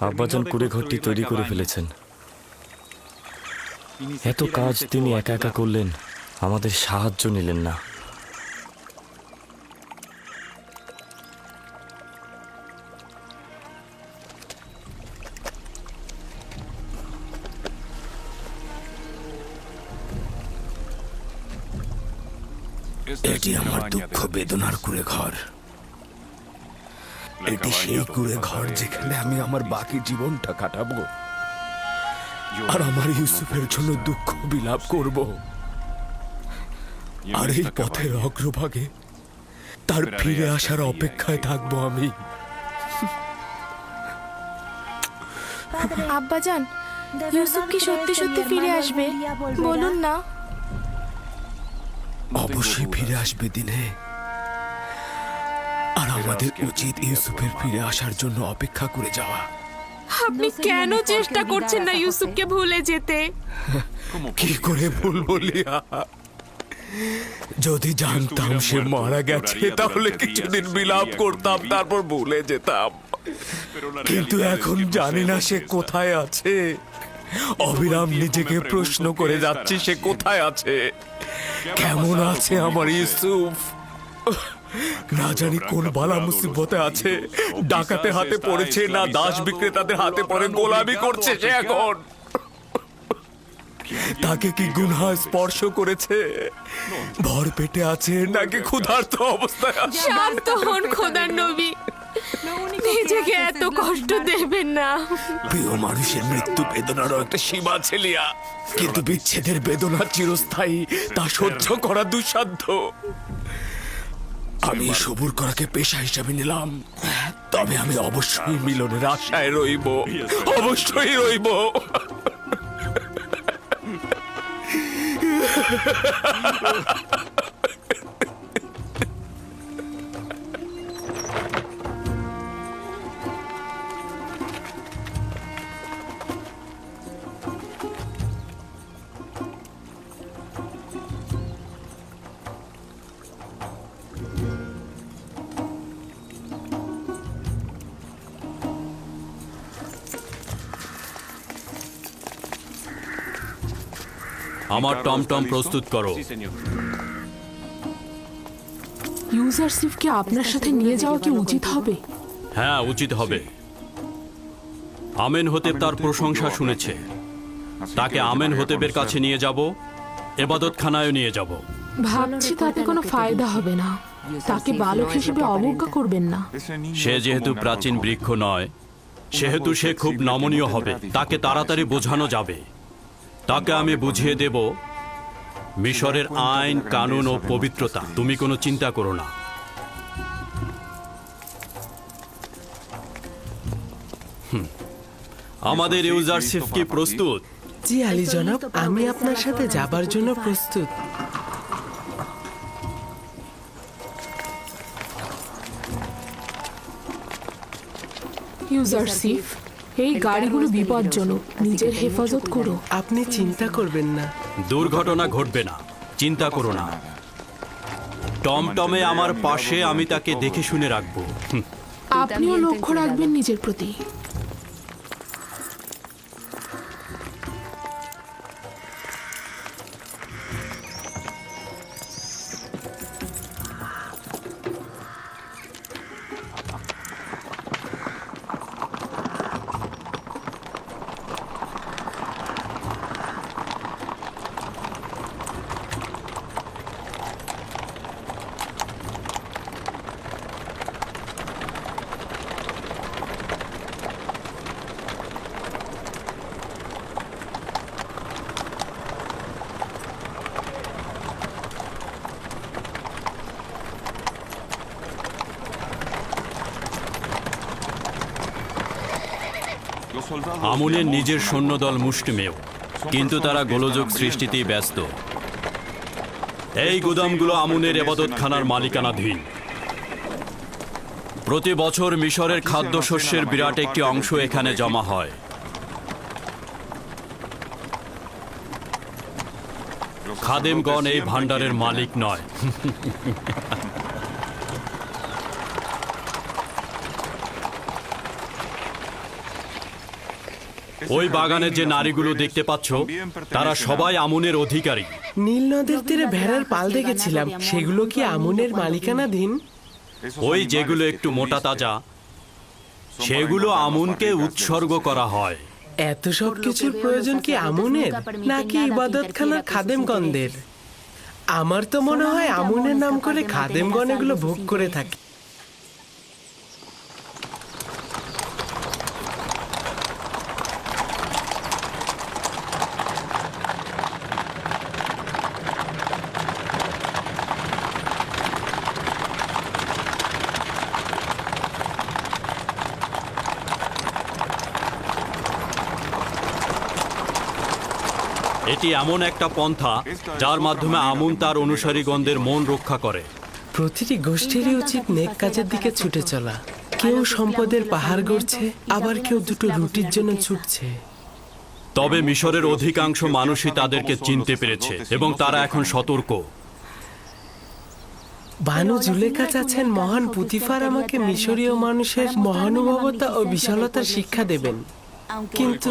আব্বাজান কুড়ে ঘরটি তৈরি করে ফেলেছেন। এত কাজ তিনি একা একা করলেন, আমাদের সাহায্য নিলেন না। এটি আমার দুঃখ বেদনার কুড়ে ঘর। এটি সেই কুড়ে ঘর যেখানে আমি আমার বাকি জীবনটা কাটাবো। আর আমার ইউসুফের জন্য দুঃখ বিলাপ করব। আর এই পথের অগ্রভাগে তার ফিরে আসার অপেক্ষায় থাকব আমি। আব্বাজান ইউসুফ কি সত্যি সত্যি ফিরে আসবে? বলুন না। অবশ্যই ফিরে আসবে দিনে। আমাদের উচিত ইউসুফের ফিরে আসার জন্য অপেক্ষা করে যাওয়া। আপনি কেন চেষ্টা করছেন না ইউসুফকে ভুলে যেতে? কি করে ভুলবো লিয়া? যদি জানতাম সে মারা গেছে তাহলে কিছুদিন বিলাপ করতাম তারপর ভুলে যেতাম। কিন্তু এখন জানি না সে কোথায় আছে। অবিরাম নিজেকে প্রশ্ন করে যাচ্ছে সে কোথায় আছে? কেমন আছে আমার ইউসুফ? না জানি কোন বালা মুসিবতে আছে। ডাকাতে হাতে পড়েছে না দাস বিক্রেতাদের হাতে পড়ে গোলামি করছে সে এখন। তাকে কি গুনহা স্পর্শ করেছে? ভর পেটে আছে নাকি ক্ষুধার্ত অবস্থায় আছে? শান্ত হন খোদার নবী। নিজেকে এত কষ্ট দেবেন না। প্রিয় মানুষের মৃত্যু বেদনারও একটা সীমা আছে লিয়া। কিন্তু বিচ্ছেদের বেদনা চিরস্থায়ী তা সহ্য করা দুঃসাধ্য। আমি সবুর করাকে পেশা হিসাবে নিলাম। তবে আমি অবশ্যই মিলনের আশায় রইব। অবশ্যই রইব। আমার টমটম প্রস্তুত করো। ইউজারশিপকে আপনার সাথে নিয়ে যাওয়া কি উচিত হবে? হ্যাঁ উচিত হবে। আমেন হতেব তার প্রশংসা শুনেছে। তাকে আমেন হতেবের কাছে নিয়ে যাব এবাদতখানায় নিয়ে যাব। ভাবছি তাতে কোনো ফায়দা হবে না। তাকে বালক হিসেবে অবজ্ঞা করবেন না। সে যেহেতু প্রাচীন বৃক্ষ নয় সেহেতু সে খুব নমনীয় হবে। তাকে তাড়াতাড়ি বোঝানো যাবে। তাকে আমি বুঝিয়ে দেব মিশরের আইন কানুন ও পবিত্রতা। তুমি কোনো চিন্তা করো না। আমাদের ইউজারশিপ কি প্রস্তুত? জি আলী জনাব আমি আপনার সাথে যাবার জন্য প্রস্তুত। ইউজারশিপ? এই গাড়িগুলো বিপজ্জনক। নিজের হেফাজত করো। আপনি চিন্তা করবেন না। দুর্ঘটনা ঘটবে না। চিন্তা করো না। টমটমে আমার পাশে আমি তাকে দেখে শুনে রাখব। আপনিও লক্ষ্য রাখবেন নিজের প্রতি। আমুনের নিজের সৈন্যদল মুষ্টিমেয়, কিন্তু তারা গোলযোগ সৃষ্টিতেই ব্যস্ত। এই গুদামগুলো আমুনের এবাদতখানার মালিকানাধীন। প্রতি বছর মিশরের খাদ্যশস্যের বিরাট একটি অংশ এখানে জমা হয়। খাদেমগণ এই ভাণ্ডারের মালিক নয়। ওই বাগানের যে নারীগুলো দেখতে পাচ্ছ তারা সবাই আমনের অধিকারী। নীল নদের তীরে ভেড়ার পাল দেখেছিলাম। সেগুলো কি আমনের মালিকানাধীন ওই যেগুলো একটু মোটা তাজা সেগুলো আমুনকে উৎসর্গ করা হয়। এত সব কিছুর প্রয়োজন কি আমনের নাকি ইবাদতখানার খাদেমগণদের? আমার তো মনে হয় আমনের নাম করে খাদেমগণ এগুলো ভোগ করে থাকে। এটি এমন একটা পন্থা যার মাধ্যমে আমুন তার অনুসারীগণদের মন রক্ষা করে। প্রতিটি গোষ্ঠীরই উচিত নেক কাজের দিকে ছুটে চলা। কেউ সম্পদের পাহাড় গড়ছে আবার কেউ দুটো রুটির জন্য ছুটছে। তবে মিশরের অধিকাংশ মানুষই তাদেরকে চিনতে পেরেছে এবং তারা এখন সতর্ক। বানু জুলেখা চাচ্ছেন মহান পুতিফার আমাকে মিশরীয় মানুষের মহানুভবতা ও বিশালতার শিক্ষা দেবেন। কিন্তু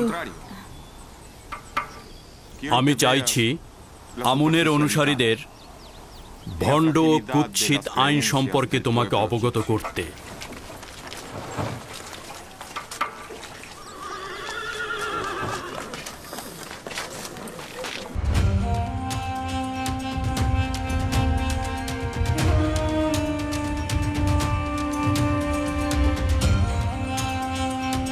আমি চাইছি আমুনের অনুসারীদের ভণ্ড ও কুৎসিত আইন সম্পর্কে তোমাকে অবগত করতে।